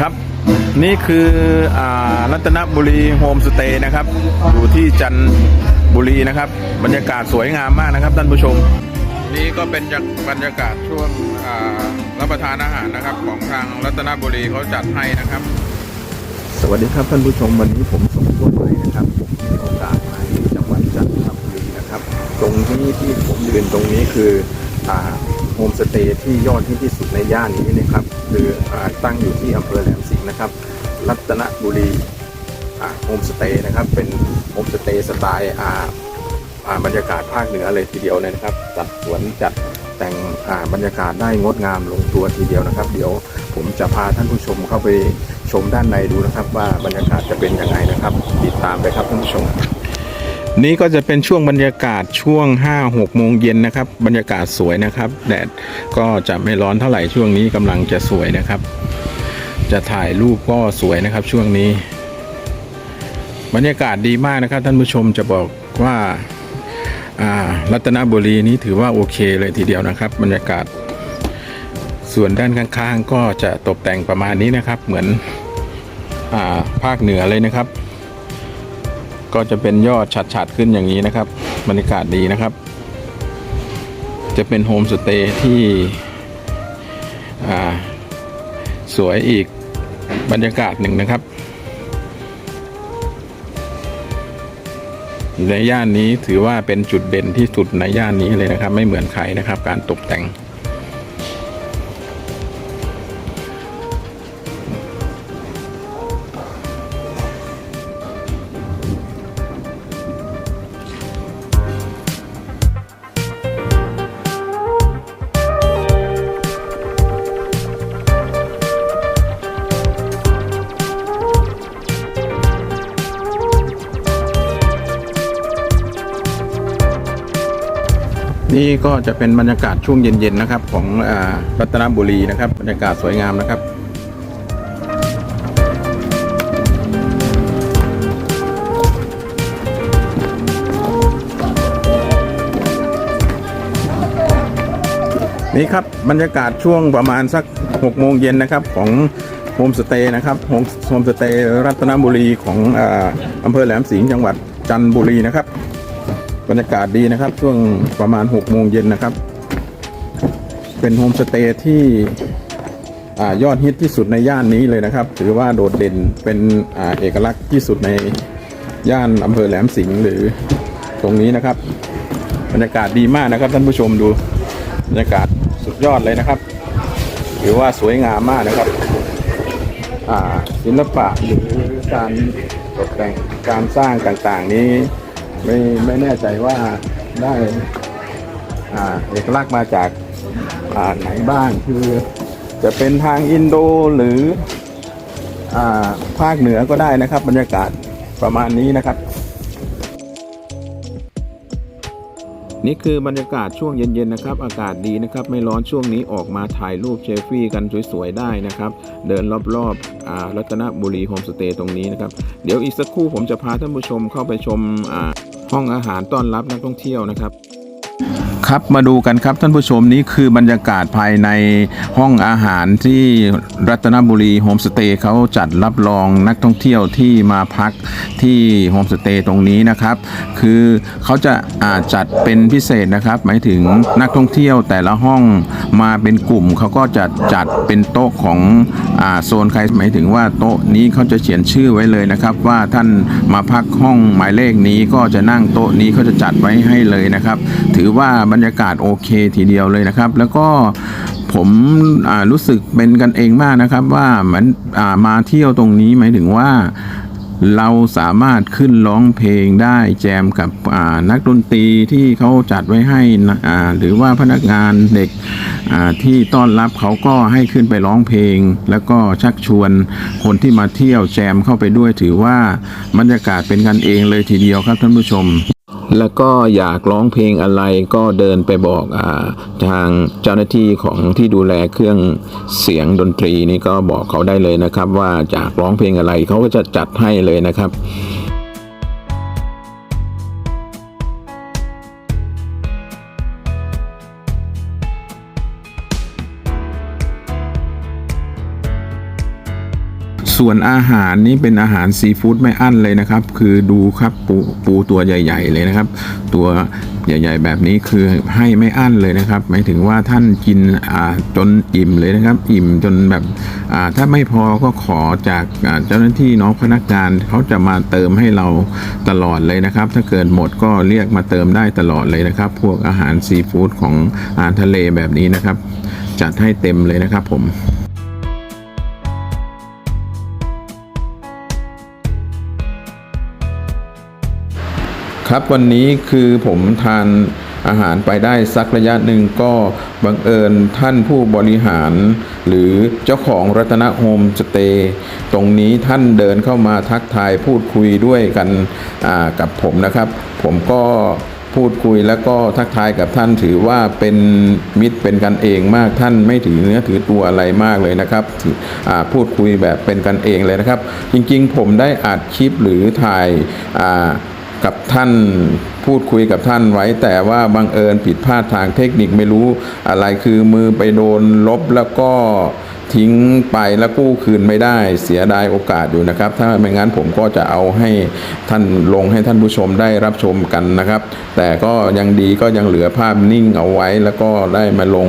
ครับ นี่คืออ่ารัตนบุรีโฮมสเตย์นะครับ อยู่ที่จันทบุรีนะครับ บรรยากาศสวยงามมากนะครับท่านผู้ชม นี่ก็เป็นจากบรรยากาศช่วงอ่ารับประทานอาหารนะครับของทางรัตนบุรีเขาจัดให้นะครับ สวัสดีครับท่านผู้ชมวันนี้ผมสมควรใหม่นะครับมีโอกาสมาที่จังหวัดจันทบุรีนะครับ ตรงที่ที่ผมยืนตรงนี้คืออ่าโฮ มสเตย์ที่ยอดที่ที่สุดในย่านนี้นะครับคืออตั้งอยู่ที่อำเภอแหลมสิงห์นะครับ รัตนบุรีโฮมสเตย์นะครับ เป็นโฮมสเตย์สไตล์บรรยากาศภาคเหนือเลยทีเดียวเลยนะครับจัดสวนจัดแต่งบรรยากาศได้งดงามลงตัวทีเดียวนะครับ เดี๋ยวผมจะพาท่านผู้ชมเข้าไปชมด้านในดูนะครับ ว่าบรรยากาศจะเป็นยังไงนะครับ ติดตามไปครับท่านผู้ชม นี่ก็จะเป็นช่วงบรรยากาศช่วง 5-6 โมงเย็นนะครับ บรรยากาศสวยนะครับ แดดก็จะไม่ร้อนเท่าไหร่ช่วงนี้กำลังจะสวยนะครับ จะถ่ายรูปก็สวยนะครับช่วงนี้ บรรยากาศดีมากนะครับ ท่านผู้ชมจะบอกว่าอ่ารัตนบุรีนี้ถือว่าโอเคเลยทีเดียวนะครับ บรรยากาศ ส่วนด้านข้างๆ ก็จะตกแต่งประมาณนี้นะครับ เหมือนอาภาคเหนือเลยนะครับ ก็จะเป็นยอดฉัดๆขึ้นอย่างนี้นะครับ บรรยากาศดีนะครับ จะเป็นโฮมสเตย์ที่สวยอีกบรรยากาศหนึ่งนะครับ ในย่านนี้ถือว่าเป็นจุดเด่นที่สุดในย่านนี้เลยนะครับ ไม่เหมือนใครนะครับ การตกแต่ง นี่ก็จะเป็นบรรยากาศช่วงเย็นๆนะครับ ของรัตนบุรีนะครับ บรรยากาศสวยงามนะครับนี่ครับบรรยากาศช่วงประมาณสัก6โมงเย็นนะครับของโฮมสเตย์นะครับโฮมสเตย์รัตนบุรีของอาอำเภอแหลมสิงห์จังหวัดจันทบุรีนะครับ บรรยากาศดีนะครับ ช่วงประมาณ6โมงเย็นนะครับ เป็นโฮมสเตย์ที่อยอดฮิตที่สุดในย่านนี้เลยนะครับ ถือว่าโดดเด่นเป็นอเอกลักษณ์ที่สุดในย่านอำเภอแหลมสิงห์หรือตรงนี้นะครับ บรรยากาศดีมากนะครับท่านผู้ชมดูบรรยากาศสุดยอดเลยนะครับ ถือว่าสวยงามมากนะครับศิลปะหรือการตกแต่งการสร้างต่างๆนี้ ไม่ไม่แน่ใจว่าได้เอกลักษณ์มาจากาไหนบ้างคือจะเป็นทางอินโดหรืออภาคเหนือก็ได้นะครับ บรรยากาศประมาณนี้นะครับ นี่คือบรรยากาศช่วงเย็นๆนะครับ อากาศดีนะครับ ไม่ร้อนช่วงนี้ออกมาถ่ายรูปเชฟฟี่กันสวยๆได้นะครับ เดินรอบๆรัตนบุรีโฮมสเตย์ตรงนี้นะครับ เดี๋ยวอีกสักครู่ผมจะพาท่านผู้ชมเข้าไปชมอ่า ห้องอาหารต้อนรับนักท่องเที่ยวนะครับ ครับมาดูกันครับท่านผู้ชมนี่คือบรรยากาศภายในห้องอาหารที่รัตนบุรีโฮมสเตย์เขาจัดรับรองนักท่องเที่ยวที่มาพักที่โฮมสเตย์ตรงนี้นะครับ คือเขาจะอาจัดเป็นพิเศษนะครับ หมายถึงนักท่องเที่ยวแต่ละห้องมาเป็นกลุ่มเขาก็จะจัดเป็นโต๊ะของอโซนใครหมายถึงว่าโต๊ะนี้เขาจะเขียนชื่อไว้เลยนะครับ ว่าท่านมาพักห้องหมายเลขนี้ก็จะนั่งโต๊ะนี้เขาจะจัดไว้ให้เลยนะครับ ถือว่าบรรยากาศโอเคทีเดียวเลยนะครับ แล้วก็ผมรู้สึกเป็นกันเองมากนะครับว่าเหมือนอ่ามาเที่ยวตรงนี้หมายถึงว่าเราสามารถขึ้นร้องเพลงได้แจมกับนักดนตรีที่เขาจัดไว้ให้นะหรือว่าพนักงานเด็กที่ต้อนรับเขาก็ให้ขึ้นไปร้องเพลง แล้วก็ชักชวนคนที่มาเที่ยวแจมเข้าไปด้วยถือว่าบรรยากาศเป็นกันเองเลยทีเดียวครับท่านผู้ชม แล้วก็อยากร้องเพลงอะไรก็เดินไปบอกอาทางเจ้าหน้าที่ของที่ดูแลเครื่องเสียงดนตรีนี่ก็บอกเขาได้เลยนะครับ ว่าอยากร้องเพลงอะไรเขาก็จะจัดให้เลยนะครับ ส่วนอาหารนี่เป็นอาหารซีฟู้ดไม่อั้นเลยนะครับ คือดูครับปูปูตัวใหญ่ ๆ เลยนะครับ ตัวใหญ่ ๆ แบบนี้คือให้ไม่อั้นเลยนะครับ หมายถึงว่าท่านกินจนอิ่มเลยนะครับ อิ่มจนแบบถ้าไม่พอก็ขอจากเจ้าหน้าที่น้องพนักงานเขาจะมาเติมให้เราตลอดเลยนะครับ ถ้าเกิดหมดก็เรียกมาเติมได้ตลอดเลยนะครับ พวกอาหารซีฟู้ดของอาหารทะเลแบบนี้นะครับ จัดให้เต็มเลยนะครับผม ครับวันนี้คือผมทานอาหารไปได้สักระยะหนึ่งก็บังเอิญท่านผู้บริหาร หรือเจ้าของรัตนโฮมสเตย์ตรงนี้ท่านเดินเข้ามาทักทายพูดคุยด้วยกันกับผมนะครับ ผมก็พูดคุยแล้วก็ทักทายกับท่านถือว่าเป็นมิตรเป็นกันเองมากท่านไม่ถือเนื้อถือตัวอะไรมากเลยนะครับพูดคุยแบบเป็นกันเองเลยนะครับ จริงๆ ผมได้อัดคลิปหรือถ่ายอ่า กับท่านพูดคุยกับท่านไว้แต่ว่าบังเอิญผิดพลาดทางเทคนิคไม่รู้อะไรคือมือไปโดนลบแล้วก็ ทิ้งไปแล้วกู้คืนไม่ได้เสียดายโอกาสอยู่นะครับ ถ้าไม่งั้นผมก็จะเอาให้ท่านลงให้ท่านผู้ชมได้รับชมกันนะครับ แต่ก็ยังดีก็ยังเหลือภาพนิ่งเอาไว้ แล้วก็ได้มาลง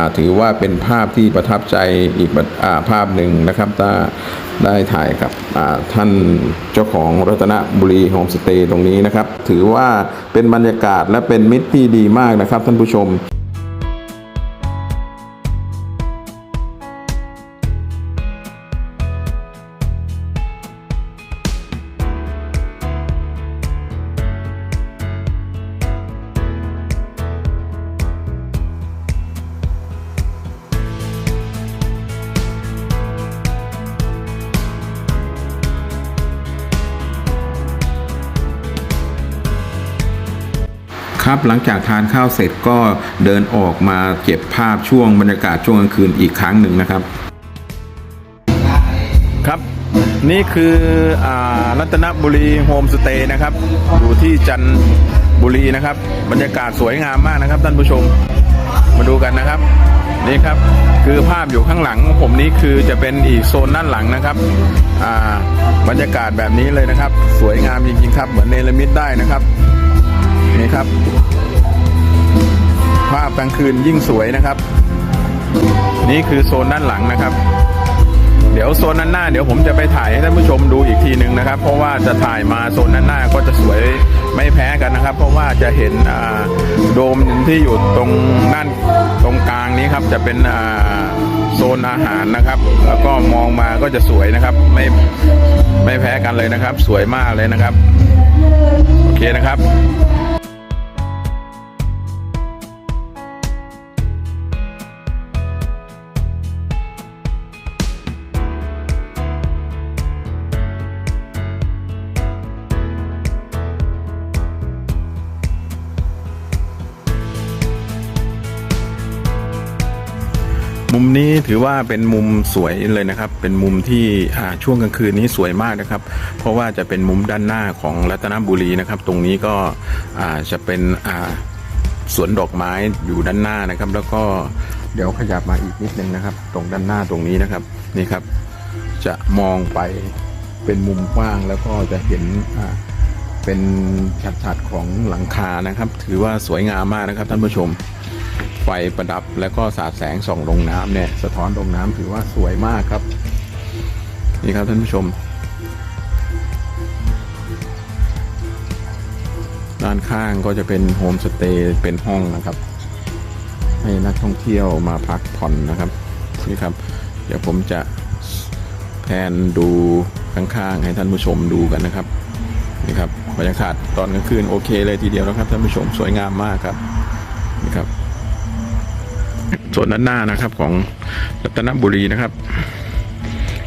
าถือว่าเป็นภาพที่ประทับใจอีกาภาพหนึ่งนะครับถ้าได้ถ่ายกับท่านเจ้าของรัตนบุรีโฮมสเตย์ตรงนี้นะครับ ถือว่าเป็นบรรยากาศและเป็นมิตรที่ดีมากนะครับท่านผู้ชม ครับหลังจากทานข้าวเสร็จก็เดินออกมาเก็บภาพช่วงบรรยากาศช่วงกลางคืนอีกครั้งหนึ่งนะครับ ครับ นี่คืออ่ารัตนบุรีโฮมสเตย์นะครับอยู่ที่จันทบุรีนะครับ บรรยากาศสวยงามมากนะครับท่านผู้ชมมาดูกันนะครับ นี่ครับคือภาพอยู่ข้างหลังผมนี้คือจะเป็นอีกโซนด้านหลังนะครับอ่าบรรยากาศแบบนี้เลยนะครับ สวยงามจริงๆครับ เหมือนเนรมิตได้นะครับ นี่ครับ ภาพกลางคืนยิ่งสวยนะครับ นี่คือโซนด้านหลังนะครับ เดี๋ยวโซนด้านหน้าเดี๋ยวผมจะไปถ่ายให้ท่านผู้ชมดูอีกทีหนึ่งนะครับ เพราะว่าจะถ่ายมาโซนด้านหน้าก็จะสวยไม่แพ้กันนะครับ เพราะว่าจะเห็นโดมที่อยู่ตรงด้านตรงกลางนี้ครับจะเป็นโซนอาหารนะครับ แล้วก็มองมาก็จะสวยนะครับ ไม่ไม่แพ้กันเลยนะครับ สวยมากเลยนะครับ โอเคนะครับ นี้ถือว่าเป็นมุมสวยเลยนะครับ เป็นมุมที่ช่วงกลางคืนนี้สวยมากนะครับ เพราะว่าจะเป็นมุมด้านหน้าของรัตนบุรีนะครับ ตรงนี้ก็จะเป็นสวนดอกไม้อยู่ด้านหน้านะครับ แล้วก็เดี๋ยวขยับมาอีกนิดนึงนะครับ ตรงด้านหน้าตรงนี้นะครับนี่ครับ จะมองไปเป็นมุมกว้างแล้วก็จะเห็นเป็นชัดๆของหลังคานะครับ ถือว่าสวยงามมากนะครับท่านผู้ชม ไฟประดับแล้วก็สาดแสงส่องลงน้ำเนี่ย สะท้อนลงน้ำถือว่าสวยมากครับ นี่ครับท่านผู้ชม ด้านข้างก็จะเป็นโฮมสเตย์เป็นห้องนะครับ ให้นักท่องเที่ยวมาพักผ่อนนะครับนี่ครับ เดี๋ยวผมจะแพนดูข้างๆให้ท่านผู้ชมดูกันนะครับนี่ครับบรรยากาศตอนกลางคืนโอเคเลยทีเดียวนะครับท่านผู้ชมสวยงามมากครับนี่ครับ ส่วนด้านหน้านะครับของรัตนบุรีนะครับ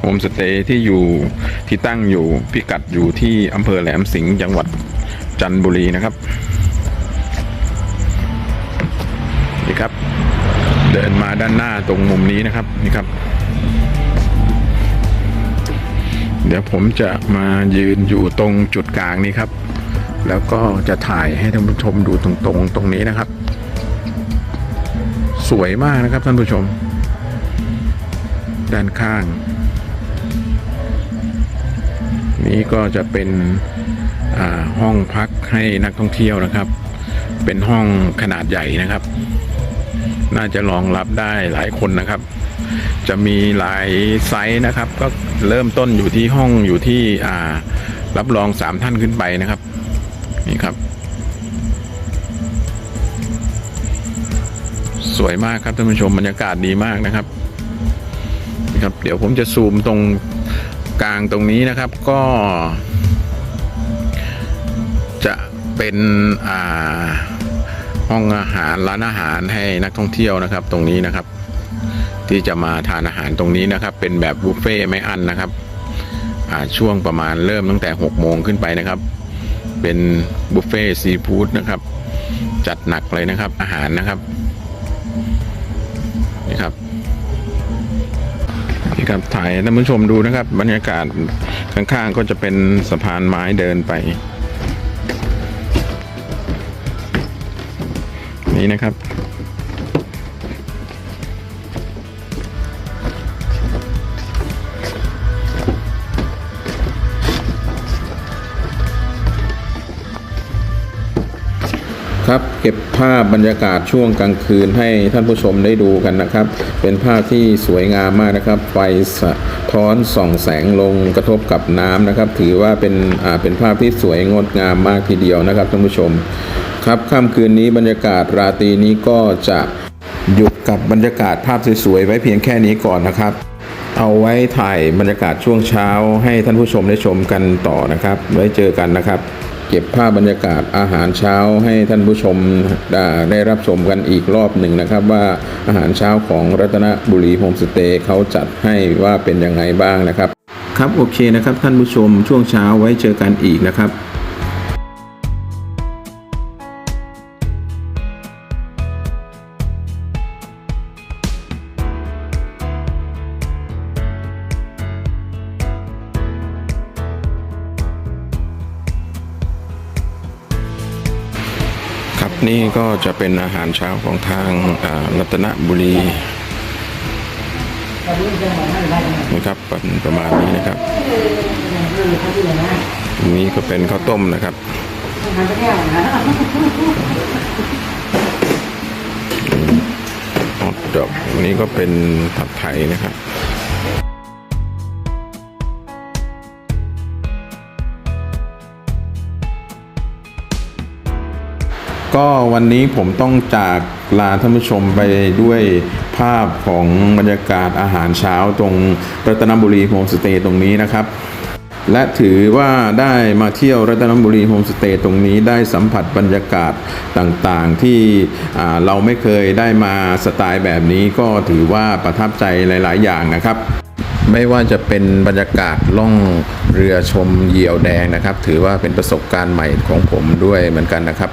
โฮมสเตย์ที่อยู่ที่ตั้งอยู่พิกัดอยู่ที่อำเภอแหลมสิงห์จังหวัดจันทบุรีนะครับนี่ครับ เดินมาด้านหน้าตรงมุมนี้นะครับนี่ครับ เดี๋ยวผมจะมายืนอยู่ตรงจุดกลางนี้ครับ แล้วก็จะถ่ายให้ท่านผู้ชมดูตรงๆตรงนี้นะครับ สวยมากนะครับท่านผู้ชม ด้านข้าง นี่ก็จะเป็นห้องพักให้นักท่องเที่ยวนะครับ เป็นห้องขนาดใหญ่นะครับ น่าจะรองรับได้หลายคนนะครับ จะมีหลายไซส์นะครับ ก็เริ่มต้นอยู่ที่ห้องอยู่ที่รับรองสามท่านขึ้นไปนะครับ นี่ครับ สวยมากครับท่านผู้ชมบรรยากาศดีมากนะครับนะครับ เดี๋ยวผมจะซูมตรงกลางตรงนี้นะครับก็ จะเป็นอ่าห้องอาหารร้านอาหารให้นักท่องเที่ยวนะครับ ตรงนี้นะครับ ที่จะมาทานอาหารตรงนี้นะครับ เป็นแบบบุฟเฟ่ต์ไม่อั้นนะครับช่วงประมาณเริ่มตั้งแต่6โมงขึ้นไปนะครับ เป็นบุฟเฟ่ต์ซีฟู้ดนะครับ จัดหนักเลยนะครับอาหารนะครับ นี่ครับนี่ครับถ่ายท่านผู้ชมดูนะครับ บรรยากาศข้างๆก็จะเป็นสะพานไม้เดินไป นี่นะครับ ครับ เก็บภาพบรรยากาศช่วงกลางคืนให้ท่านผู้ชมได้ดูกันนะครับ เป็นภาพที่สวยงามมากนะครับ ไฟสะท้อนส่องแสงลงกระทบกับน้ำนะครับ ถือว่าเป็นอ่าเป็นภาพที่สวยงดงามมากทีเดียวนะครับท่านผู้ชม ครับค่ำคืนนี้บรรยากาศราตรีนี้ก็จะหยุดกับบรรยากาศภาพสวยๆไว้เพียงแค่นี้ก่อนนะครับ เอาไว้ถ่ายบรรยากาศช่วงเช้าให้ท่านผู้ชมได้ชมกันต่อนะครับ ไว้เจอกันนะครับ เก็บภาพบรรยากาศอาหารเช้าให้ท่านผู้ชมได้รับชมกันอีกรอบหนึ่งนะครับ ว่าอาหารเช้าของรัตนบุรีโฮมสเตย์เขาจัดให้ว่าเป็นยังไงบ้างนะครับ ครับโอเคนะครับท่านผู้ชมช่วงเช้าไว้เจอกันอีกนะครับ นี่ก็จะเป็นอาหารเช้าของทางรัตนบุรีนะครับประมาณนี้นะครับนี้ก็เป็นข้าวต้มนะครับฮอตดอกนี้ก็เป็นผัดไทยนะครับ ก็วันนี้ผมต้องจากลาท่านผู้ชมไปด้วยภาพของบรรยากาศอาหารเช้าตรงรัตนบุรีโฮมสเตย์ตรงนี้นะครับและถือว่าได้มาเที่ยวรัตนบุรีโฮมสเตย์ตรงนี้ได้สัมผัสบรรยากาศต่างๆ ที่เราไม่เคยได้มาสไตล์แบบนี้ก็ถือว่าประทับใจหลาย ๆ อย่างนะครับ ไม่ว่าจะเป็นบรรยากาศล่องเรือชมเหยี่ยวแดงนะครับ ถือว่าเป็นประสบการณ์ใหม่ของผมด้วยเหมือนกันนะครับ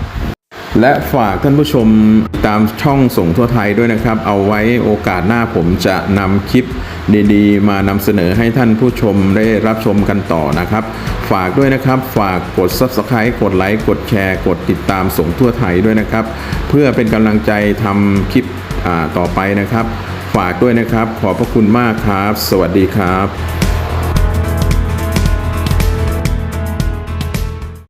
และฝากท่านผู้ชมตามช่องส่งทั่วไทยด้วยนะครับ เอาไว้โอกาสหน้าผมจะนำคลิปดีๆ มานำเสนอให้ท่านผู้ชมได้รับชมกันต่อนะครับ ฝากด้วยนะครับ ฝากกด Subscribe กดไลค์กดแชร์ กดติดตามส่งทั่วไทยด้วยนะครับ เพื่อเป็นกำลังใจทำคลิปต่อไปนะครับ ฝากด้วยนะครับ ขอบพระคุณมากครับ สวัสดีครับ